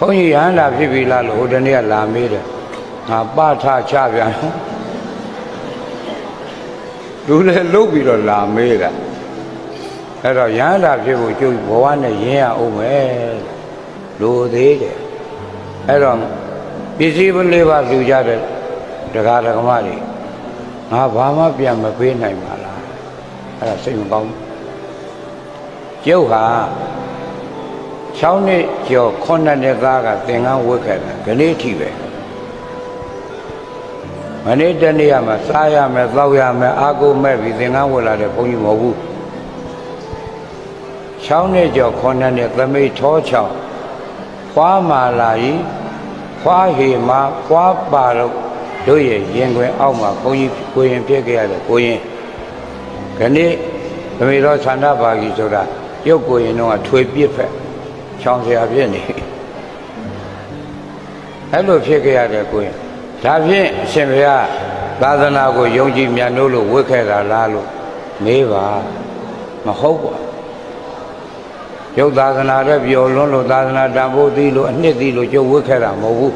ဘုန်းကြီးရဟန္တာဖြစ်ပြီလားလို့ဟိုတနေ့ကလာမေးတယ်ငါပထချပြန်လူလည်းလုတ်ပြီးတော့လာမေးတာအဲ့တော့ရဟန္တာဖြစ်ဖို့ကျုပ်ဘဝနဲ့ရင်းရအောင်မယ်လူသေးတယ်အဲ့တော့ပစ္စည်းပလေးပါလူကြတဲ့ဒကာဒကမတွေငါဘာမှပြန်မပေးနိုင်ပါလားအဲ့ဒါစိတ်မကောင်းဘူးကျုပ်ဟာ 6နှစ်ကျော်9နှစ်သားကသင်္ကန်းဝတ်ခဲ့တာခလေးထိပဲမနေ့တနေ့ကမှစားရမယ်တောက်ရမယ်အာကိုမဲ့ပြီးသင်္ကန်းဝတ်လာတဲ့ဘုန်းကြီးမဟုတ်ဘူး6နှစ်ကျော်9နှစ်သမိတ်ထောချောင်းဖွာမာလာကြီးဖွာဟေမာဖွာပါတော့တို့ရဲ့ရင်ခွင်အောက်မှာဘုန်းကြီးကိုရင်ပြည့်ခဲ့ရတယ်ကိုရင်ခနေ့သမိတ်တော်သန္တာပါကြီးဆိုတာရုပ်ကိုရင်တော့ထွေပြစ်ဖက် ချောင်းစရာဖြစ်နေအဲ့လိုဖြစ်ခဲ့ရတဲ့ကိုရင်ဒါဖြင့်အရှင်ဘုရားသာသနာကိုယုံကြည်မြတ်လို့လို့ဝတ်ခဲ့တာလားလို့မေးပါမဟုတ်ပါရုပ်သာသနာတဲ့ပျော်လွန်းလို့သာသနာတန်ဖိုးသီးလို့အနှစ်သီးလို့ကျုပ်ဝတ်ခဲ့တာမဟုတ်ဘူး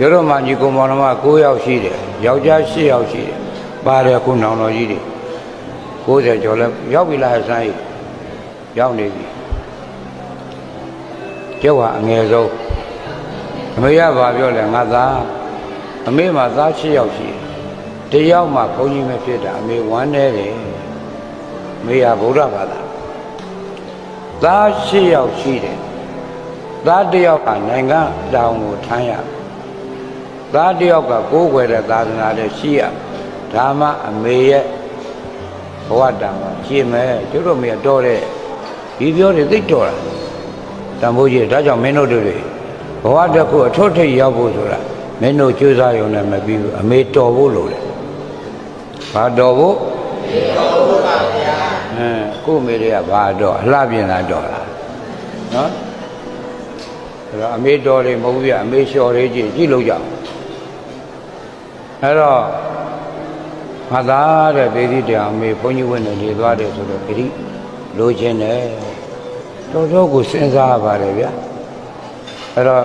ရတော့မှညီကောင်မောင်နှမ9ယောက်ရှိတယ်ယောက်ျား10ယောက်ရှိတယ်ပါတယ်ခုနောင်တော်ကြီးတွေ90ကျော်လဲရောက်ပြီလားဆိုင်းရောက်နေပြီ ကျုပ်ဟာအငယ်ဆုံးအမေကဘာပြောလဲငါသားအမေမှာသား6ယောက်ရှိတယ်တယောက်မှဘုန်းကြီးမဖြစ်တာအမေဝမ်းနေတယ်အမေကဗုဒ္ဓဘာသာသား6ယောက်ရှိတယ်သားတစ်ယောက်ကနိုင်ငံတောင်ကိုထမ်းရသားတစ်ယောက်ကကိုးကွယ်တဲ့သာသနာနဲ့ရှိရဒါမှအမေရဲ့ဘဝတံမှာရှင်းမယ်ကျတို့မေတော်တဲ့ဒီပြောတွေသိတော်တာ တန်ဖိုးကြီးဒါကြောင့်မင်းတို့တွေဘဝတစ်ခုအထွတ်ထိပ်ရောက်ဖို့ဆိုတာမင်းတို့ကြိုးစားရုံနဲ့မပြီးဘူးအမေတော်ဖို့လိုတယ်ဘာတော်ဖို့တော်ဖို့ပါဗျာအဲကို့အမေတွေကဘာတော်အလှပြင်တာတော်လားနော်အဲ့တော့အမေတော်တွေမဟုတ်ဘူးပြအမေလျှော်လေးကြည့်ကြည့်လို့ကြအောင်အဲ့တော့ငါသားတဲ့ဒေသတရားအမေဘုန်းကြီးဝင်နေနေသွားတယ်ဆိုတော့ဂရိလိုချင်တယ် တော်တော်ကိုစဉ်းစားရပါတယ်ဗျာအဲ့တော့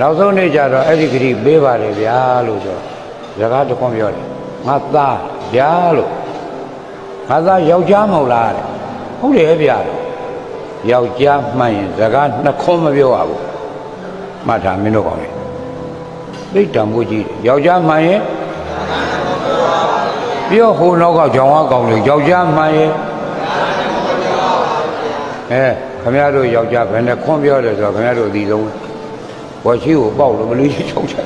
နောက်ဆုံးနေ့ကျတော့အဲ့ဒီဂရိပေးပါတယ်ဗျာလို့ဆိုစကားတစ်ခွန်းပြောတယ်ငါသားဗျာလို့ငါသားယောက်ျားမဟုတ်လားတဲ့ဟုတ်တယ်ဗျာယောက်ျားမှန်ရင်စကားနှစ်ခွန်းမပြောရဘူးမှတ်ထားမင်းတို့ကောင်းလေသိတ္တံမိုးကြီးယောက်ျားမှန်ရင်ပြောဟိုနောက်ကကြောင်ဝါကောင်လေယောက်ျားမှန်ရင်အဲ ခမရတို့ယောက်ျားဘယ်နဲ့ခွန်းပြောတယ်ဆိုတော့ခမရတို့အသီးဆုံးဝါရှိကိုပေါက်လို့မလို့ချုံချ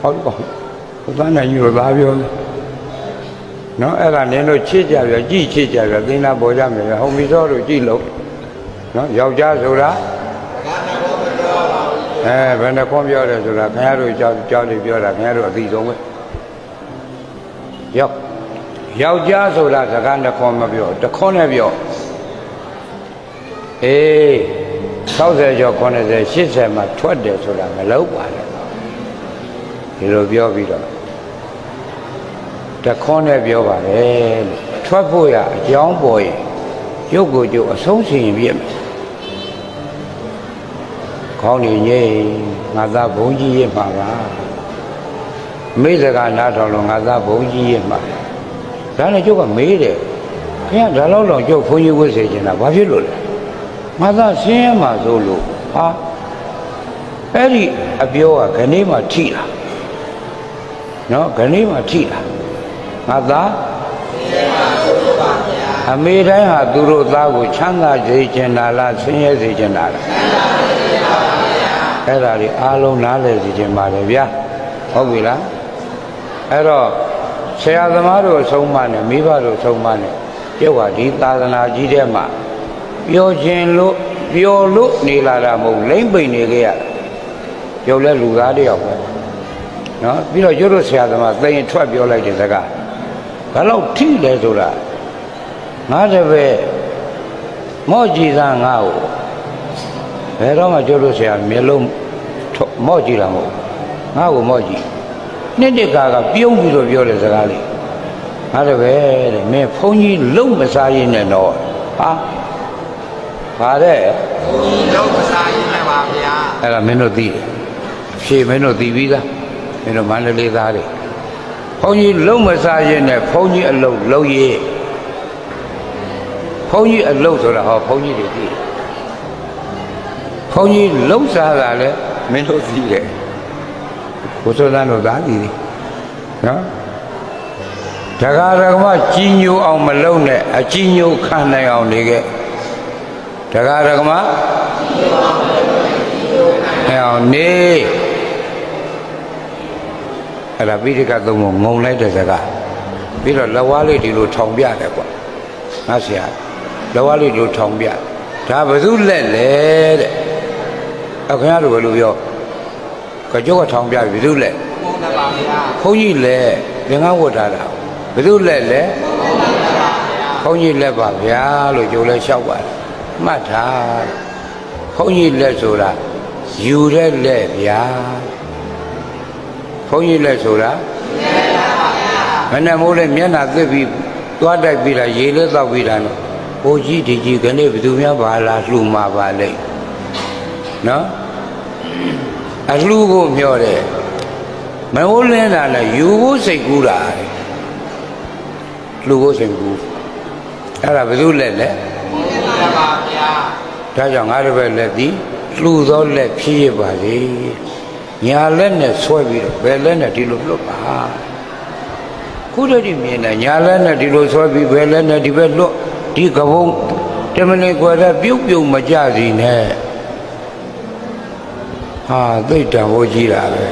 ဟုတ်ပါဘူးဘာနိုင်ရောသားပြောနော်အဲ့ဒါနင်းတို့ချစ်ကြပြကြည့်ချစ်ကြပြသင်္နာပေါ်ကြမယ်ဟောမီတော်တို့ကြည့်လို့နော်ယောက်ျားဆိုတာအဲဘယ်နဲ့ခွန်းပြောတယ်ဆိုတာခင်ဗျားတို့ကြောက်ကြောက်နေပြောတာခင်ဗျားတို့အသီးဆုံးပဲယောက်ယောက်ျားဆိုတာစကားနှစ်ခွန်းမပြောတစ်ခွန်းနဲ့ပြော အေး60ကျော်90 80မှာထွက်တယ်ဆိုတာမလောက်ပါနဲ့ဒီလိုပြောပြီးတော့တခွန်းနဲ့ပြောပါတယ်လို့ထွက်ဖို့ရအကြောင်းပေါ်ရင်ရုပ်ကိုကျုပ်အဆုံးစီရင်ပြည့်မယ်ခေါင်းနေငိမ့်ငါသားဘုံကြီးရဲ့မှာပါမိစကားနားထောင်လို့ငါသားဘုံကြီးရဲ့မှာဒါနဲ့ကျုပ်ကမေးတယ်ခင်ဗျာဒါလောက်တော့ကျုပ်ဘုန်းကြီးဝတ်စေချင်တာဘာဖြစ်လို့လဲ ငါသားဆင်းရဲမှာဆိုလို့ဟာအဲ့ဒီအပြောကခဏမှထိလာနော်ခဏမှထိလာငါသားအမေတိုင်းဟာသူတို့သားကိုချမ်းသာစေချင်တာလားဆင်းရဲစေချင်တာလားအဲ့ဒါတွေအားလုံးနားလည်စေချင်ပါတယ်ဗျာဟုတ်ပြီလားအဲ့တော့ဆရာသမားတို့အဆုံးမနဲ့မိဘတို့အဆုံးမနဲ့ကျုပ်ကဒီသာသနာကြီးထဲမှာ ပျော်ခြင်းလို့ပျော်လို့နေလာတာမဟုတ်လိမ့်ပိန်နေခဲ့ရတာကျုပ်လည်းလူသားတယောက်ပဲနော်ပြီးတော့ကျုပ်တို့ဆရာသမားသိရင်ထွက်ပြောလိုက်တဲ့စကားဘယ်လောက်ထိလဲဆိုတာငါတပည့်မော့ကြည်သားငါ့ကိုဘယ်တော့မှကျုပ်တို့ဆရာမျက်လုံးမော့ကြည့်တာမဟုတ်ငါ့ကိုမော့ကြည့်နှစ်တကာကပြုံးပြီးတော့ပြောတဲ့စကားလေးငါတပည့်တဲ့မင်းဘုန်းကြီးလုံးမစားရင်နဲ့တော့ဟာ ပါတဲ့ဘုန်းကြီးလုံးမစားရင်လည်းပါဗျာအဲ့ဒါမင်းတို့သိတယ်ဖြေမင်းတို့သိပြီးသားမင်းတို့မန္တလေးသားတွေဘုန်းကြီးလုံးမစားရင်နဲ့ဘုန်းကြီးအလုံးလုံးရေးဘုန်းကြီးအလုံးဆိုတာဟောဘုန်းကြီးတွေသိတယ်ဘုန်းကြီးလုံးစားတာလည်းမင်းတို့သိတယ်ဘုဆိုးသားတို့သားသိတယ်နော်တခါတခါမှကြီးညိုအောင်မလုံးနဲ့အကြီးညိုခံနိုင်အောင်နေခဲ့ တခါတခါမှအဲအောင်နေအဲ့ဒါပိဋကသုံးကိုငုံလိုက်တဲ့စကားပြီးတော့လက်ဝါးလေးဒီလိုထောင်ပြတယ်ကွာငါဆရာလက်ဝါးလေးဒီလိုထောင်ပြဒါဘယ်သူလက်လဲတဲ့အခါရတို့ဘယ်လိုပြောကြုတ်ကထောင်ပြပြီဘယ်သူလက်ဘုန်းတော်ပါဗျာဘုန်းကြီးလက်သင်္ကန်းဝတ်ထားတာဘယ်သူလက်လဲဘုန်းကြီးလက်ပါဗျာလို့ကြိုလဲလျှောက်ပါတယ် မှတ်ထားဘုန်းကြီးလက်ဆိုတာယူတဲ့လက်ဗျာဘုန်းကြီးလက်ဆိုတာမနဲ့မိုးလဲမျက်နှာသစ်ပြီးသွားတိုက်ပြီးတာရေလဲတောက်ပြီးတာနော်ဘိုးကြီးဒီကြီးခနေ့ဘယ်သူများပါလားလှူမှာပါလိမ့်နော်အလှူကိုမျှော်တယ်မဟုတ်လင်းတာလည်းယူဖို့စိတ်ကူးတာတဲ့လူဖို့စိတ်ကူးအဲ့ဒါဘယ်သူလက်လဲဘုန်းတော်ပါဗျာ ဒါကြောင့်ငါတို့ပဲလက်သည်လူသောလက်ဖြစ်ရပါစေညာလက်နဲ့ဆွဲပြီးတော့ဘယ်လက်နဲ့ဒီလိုလွတ်ပါခုတည်းဒီမြင်တယ်ညာလက်နဲ့ဒီလိုဆွဲပြီးဘယ်လက်နဲ့ဒီဘက်လွတ်ဒီကဘုံတမလေးကွယ်တဲ့ပြုတ်ပြုတ်မကြစီနဲ့ဟာသိတ်တံဟောကြီးတာပဲ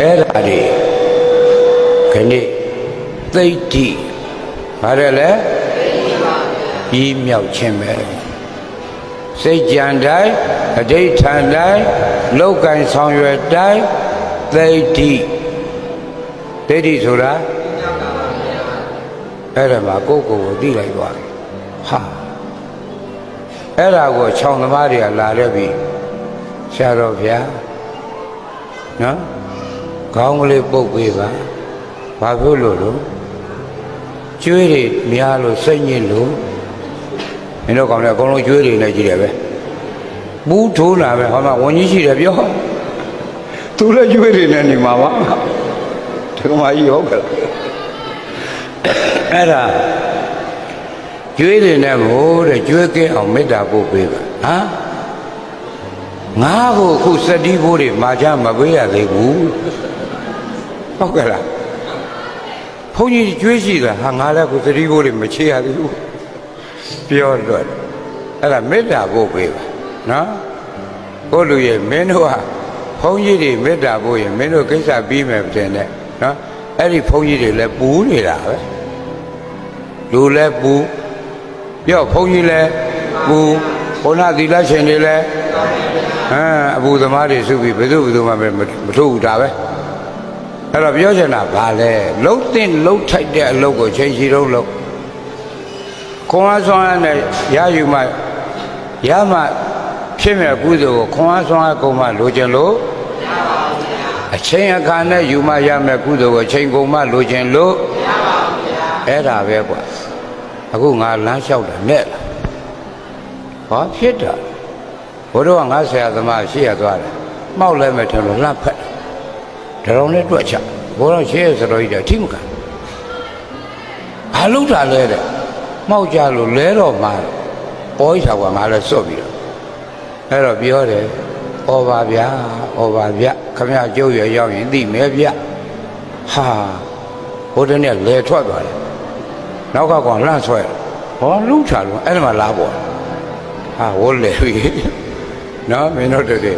အဲ့ဒါတွေခဏိသိတ်တိဘာလဲလဲပြီးမြောက်ခြင်းပဲ စိတ်ကြံတိုင်းအဋိဋ္ဌံတိုင်းလောက်ကင်ဆောင်ရွယ်တိုင်းသိတ်တိသိတ်တိဆိုတာအဲ့ဒါမှာကိုယ့်ကိုယ်ကိုသိလိုက်သွားတယ်ဟာအဲ့ဒါကိုခြောင်သမားတွေကလာတဲ့ပြီဆရာတော်ဗျာနော်ခေါင်းကလေးပုတ်ပေးပါဘာဖြစ်လို့လို့ကျွေးတွေများလို့စိတ်ညစ်လို့ မင်းတို့ကောင်လည်းအကုန်လုံးကျွေးတွေနဲ့ကြည့်တယ်ပဲဘူးထိုးလာပဲဟောမှာဝန်ကြီးရှိတယ်ပြောသူလည်းကျွေးတွေနဲ့နေမှာပါတက္ကမကြီးဟုတ်ကဲ့အဲ့ဒါကျွေးတွေနဲ့ကိုတဲ့ကျွေးကင်းအောင်မေတ္တာပို့ပေးပါဟမ်ငါ့ကိုအခုစတိဘိုးတွေမာချမပေးရသေးဘူးဟုတ်ကဲ့လားဘုန်းကြီးကျွေးရှိတာဟာငါလည်းအခုစတိဘိုးတွေမချေရသေးဘူး ပြောတော့အဲ့ဒါမေတ္တာပို့ပေးပါနော်ဘုလူရဲ့မင်းတို့ကဘုန်းကြီးတွေမေတ္တာပို့ရင်မင်းတို့ကိစ္စပြီးမယ်တဲ့နဲ့နော်အဲ့ဒီဘုန်းကြီးတွေလည်းပူနေတာပဲလူလည်းပူပြောဘုန်းကြီးလည်းပူဘုနာသီလရှင်တွေလည်းဟမ်အဘူသမားတွေစုပြီးဘယ်သူဘယ်သူမှမမထုတ်ဘူးဒါပဲအဲ့တော့ပြောချင်တာဗာလဲလှုပ်တဲ့လှုပ်ထိုက်တဲ့အလုပ်ကိုချိန်ချီတော့လှုပ် ခွန်အားဆောင်ရနဲ့ရယူမှရမှဖြစ်မဲ့ကုသိုလ်ကိုခွန်အားဆောင်ရကုန်မှလိုချင်လို့အချိန်အခါနဲ့ယူမှရမယ်ကုသိုလ်ကိုချိန်ကုန်မှလိုချင်လို့အဲ့ဒါပဲကွာအခုငါလမ်းလျှောက်တယ်နဲ့လားဘာဖြစ်တာဘိုးတော်ကငါဆရာသမားရှေ့ရသွားတယ်မှောက်လဲမဲ့ထင်လို့လှဖက်တယ်ဒရုံနဲ့တွက်ချဘိုးတော်ရှေ့ရစတော်ကြီးတယ်ထိမကန်ဘာလုပ်တာလဲတဲ့ မှောက်ကြလို့လဲတော့မှာပေါ်ရတာကငါလည်းစွတ်ပြီးတော့အဲ့တော့ပြောတယ်ဩပါဗျာဩပါဗျခမရကျုပ်ရရောက်ရင်သိမယ်ဗျဟာဘိုးတော်နဲ့လဲထွက်သွားတယ်နောက်ကကောင်လှန့်ဆွဲတယ်ဟောလူချလို့အဲ့ဒီမှာလာပေါ်ဟာဝိုးလေပြီနော်မင်းတို့တို့တွေ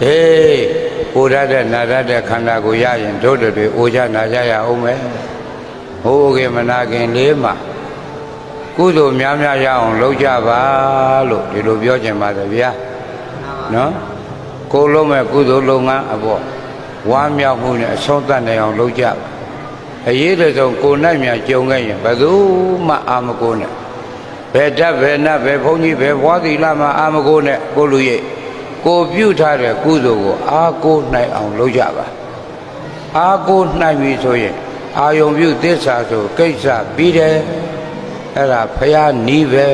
ဟေးပူရတဲ့နာရတဲ့ခန္ဓာကိုရရင်တို့တို့တွေအိုကြနာကြရအောင်မယ်ဟိုးကေမနာခင်လေးမှာ ကုသိုလ်များများရအောင်လုပ်ကြပါလို့ဒီလိုပြောချင်ပါတယ်ဗျာနော်ကိုလုံးမဲ့ကုသိုလ်လုပ်ငန်းအဖို့ဝမ်းမြောက်မှုနဲ့အဆုံးသတ်နိုင်အောင်လုပ်ကြပါအရေးတဆုံးကိုနိုင်မြကြုံခဲ့ရင်ဘယ်သူမှအာမကိုနဲ့ဘယ်ဓာတ်ဘယ်နတ်ဘယ်ဘုန်းကြီးဘယ်ဘွားသီလမှာအာမကိုနဲ့ကိုလူရဲ့ကိုပြုတ်ထားတဲ့ကုသိုလ်ကိုအာကိုနိုင်အောင်လုပ်ကြပါအာကိုနိုင်ပြီဆိုရင်အာယုံပြုသစ္စာဆိုကိစ္စပြီးတယ် အဲ့ဒါဖရာနီးပဲ